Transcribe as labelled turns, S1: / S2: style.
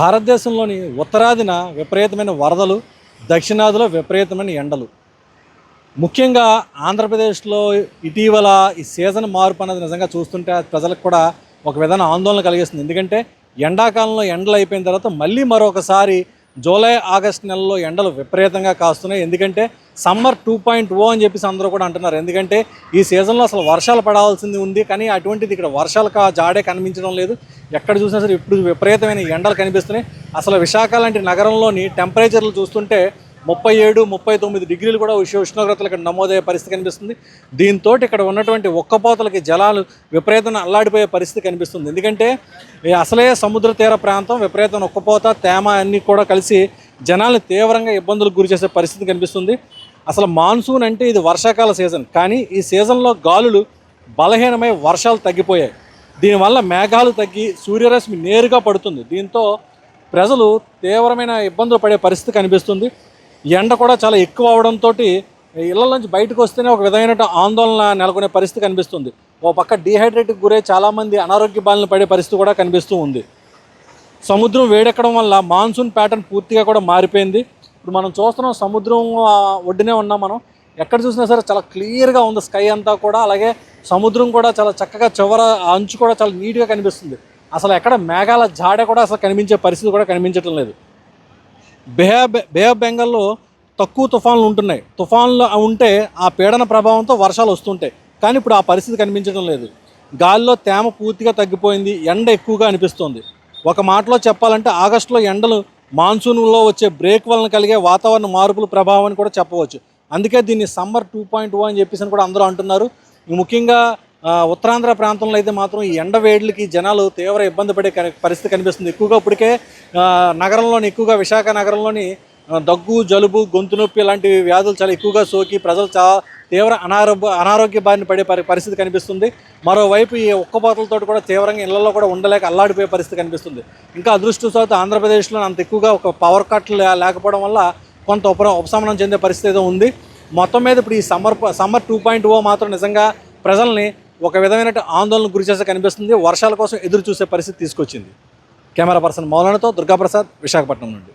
S1: భారతదేశంలోని ఉత్తరాదిన విపరీతమైన వరదలు దక్షిణాదిలో విపరీతమైన ఎండలు. ముఖ్యంగా ఆంధ్రప్రదేశ్లో ఇటీవల ఈ సీజన్ మార్పు అనేది నిజంగా చూస్తుంటే ప్రజలకు కూడా ఒక విధాన ఆందోళన కలిగిస్తుంది. ఎందుకంటే ఎండాకాలంలో ఎండలు అయిపోయిన తర్వాత మళ్ళీ మరొకసారి జూలై ఆగస్ట్ నెలలో ఎండలు విపరీతంగా కాస్తున్నాయి. ఎందుకంటే సమ్మర్ టూ పాయింట్ ఓ అని చెప్పేసి అందరూ కూడా అంటున్నారు. ఎందుకంటే ఈ సీజన్లో అసలు వర్షాలు పడాల్సింది ఉంది కానీ అటువంటిది ఇక్కడ వర్షాలు కా జాడే కనిపించడం లేదు. ఎక్కడ చూసినా సరే ఇప్పుడు విపరీతమైన ఎండలు కనిపిస్తున్నాయి. అసలు విశాఖ లాంటి నగరంలోని టెంపరేచర్లు చూస్తుంటే ముప్పై ఏడు ముప్పై తొమ్మిది డిగ్రీలు కూడా ఉష్ణ ఉష్ణోగ్రతలు ఇక్కడ నమోదయ్యే పరిస్థితి కనిపిస్తుంది. దీంతో ఇక్కడ ఉన్నటువంటి ఒక్కపోతలకి జలాలు విపరీతంగా అల్లాడిపోయే పరిస్థితి కనిపిస్తుంది. ఎందుకంటే ఈ అసలే సముద్ర తీర ప్రాంతం విపరీతమైన ఒక్కపోత తేమ అన్నీ కూడా కలిసి జనాలను తీవ్రంగా ఇబ్బందులకు గురి చేసే పరిస్థితి కనిపిస్తుంది. అసలు మాన్సూన్ అంటే ఇది వర్షాకాల సీజన్. కానీ ఈ సీజన్లో గాలులు బలహీనమై వర్షాలు తగ్గిపోయాయి. దీనివల్ల మేఘాలు తగ్గి సూర్యరశ్మి నేరుగా పడుతుంది. దీంతో ప్రజలు తీవ్రమైన ఇబ్బందులు పడే పరిస్థితి కనిపిస్తుంది. ఎండ కూడా చాలా ఎక్కువ అవడంతో ఇళ్ళ నుంచి బయటకు వస్తేనే ఒక విధమైన ఆందోళన నెలకొనే పరిస్థితి కనిపిస్తుంది. ఓ పక్క డీహైడ్రేట్కి గురై చాలామంది అనారోగ్య బాలను పడే పరిస్థితి కూడా కనిపిస్తూ ఉంది. సముద్రం వేడెక్కడం వల్ల మాన్సూన్ ప్యాటర్న్ పూర్తిగా కూడా మారిపోయింది. ఇప్పుడు మనం చూస్తున్నాం సముద్రం ఒడ్డునే ఉన్నాం మనం. ఎక్కడ చూసినా సరే చాలా క్లియర్గా ఉంది స్కై అంతా కూడా. అలాగే సముద్రం కూడా చాలా చక్కగా చివర అంచు కూడా చాలా నీట్గా కనిపిస్తుంది. అసలు ఎక్కడ మేఘాల జాడ కూడా అసలు కనిపించే పరిస్థితి కూడా కనిపించటం లేదు. బే ఆఫ్ బే ఆఫ్ బెంగాల్లో తక్కువ తుఫాన్లు ఉంటున్నాయి. తుఫాన్లు ఉంటే ఆ పీడన ప్రభావంతో వర్షాలు వస్తుంటాయి. కానీ ఇప్పుడు ఆ పరిస్థితి కనిపించడం లేదు. గాలిలో తేమ పూర్తిగా తగ్గిపోయింది. ఎండ ఎక్కువగా అనిపిస్తుంది. ఒక మాటలో చెప్పాలంటే ఆగస్టులో ఎండలు మాన్సూన్లో వచ్చే బ్రేక్ వలన కలిగే వాతావరణ మార్పుల ప్రభావాన్ని కూడా చెప్పవచ్చు. అందుకే దీన్ని సమ్మర్ టూ పాయింట్ ఓ అని చెప్పేసి అని కూడా అందరూ అంటున్నారు. ముఖ్యంగా ఉత్తరాంధ్ర ప్రాంతంలో అయితే మాత్రం ఈ ఎండ వేడికి జనాలు తీవ్ర ఇబ్బంది పడే పరిస్థితి కనిపిస్తుంది. ఎక్కువగా ఇప్పటికే నగరంలోని ఎక్కువగా విశాఖ నగరంలోని దగ్గు జలుబు గొంతు నొప్పి లాంటి వ్యాధులు చాలా ఎక్కువగా సోకి ప్రజలు చాలా తీవ్ర అనారోగ్య అనారోగ్య బారిన పడే పరి- పరిస్థితి కనిపిస్తుంది. మరోవైపు ఈ ఉక్కపాతలతో కూడా తీవ్రంగా ఇళ్ళలో కూడా ఉండలేక అల్లాడిపోయే పరిస్థితి కనిపిస్తుంది. ఇంకా అదృష్టవశాత్తు ఆంధ్రప్రదేశ్లో అంత ఎక్కువగా ఒక పవర్ కట్లు లేకపోవడం వల్ల కొంత ఉప ఉపశమనం చెందే పరిస్థితి ఏదో ఉంది. మొత్తం మీద ఇప్పుడు ఈ summer summer two point O మాత్రం నిజంగా ప్రజల్ని ఒక విధమైన ఆందోళన గురి చేసే కనిపిస్తుంది. వర్షాల కోసం ఎదురు చూసే పరిస్థితి తీసుకొచ్చింది. కెమెరా పర్సన్ మౌలానాతో దుర్గాప్రసాద్ విశాఖపట్నం నుండి.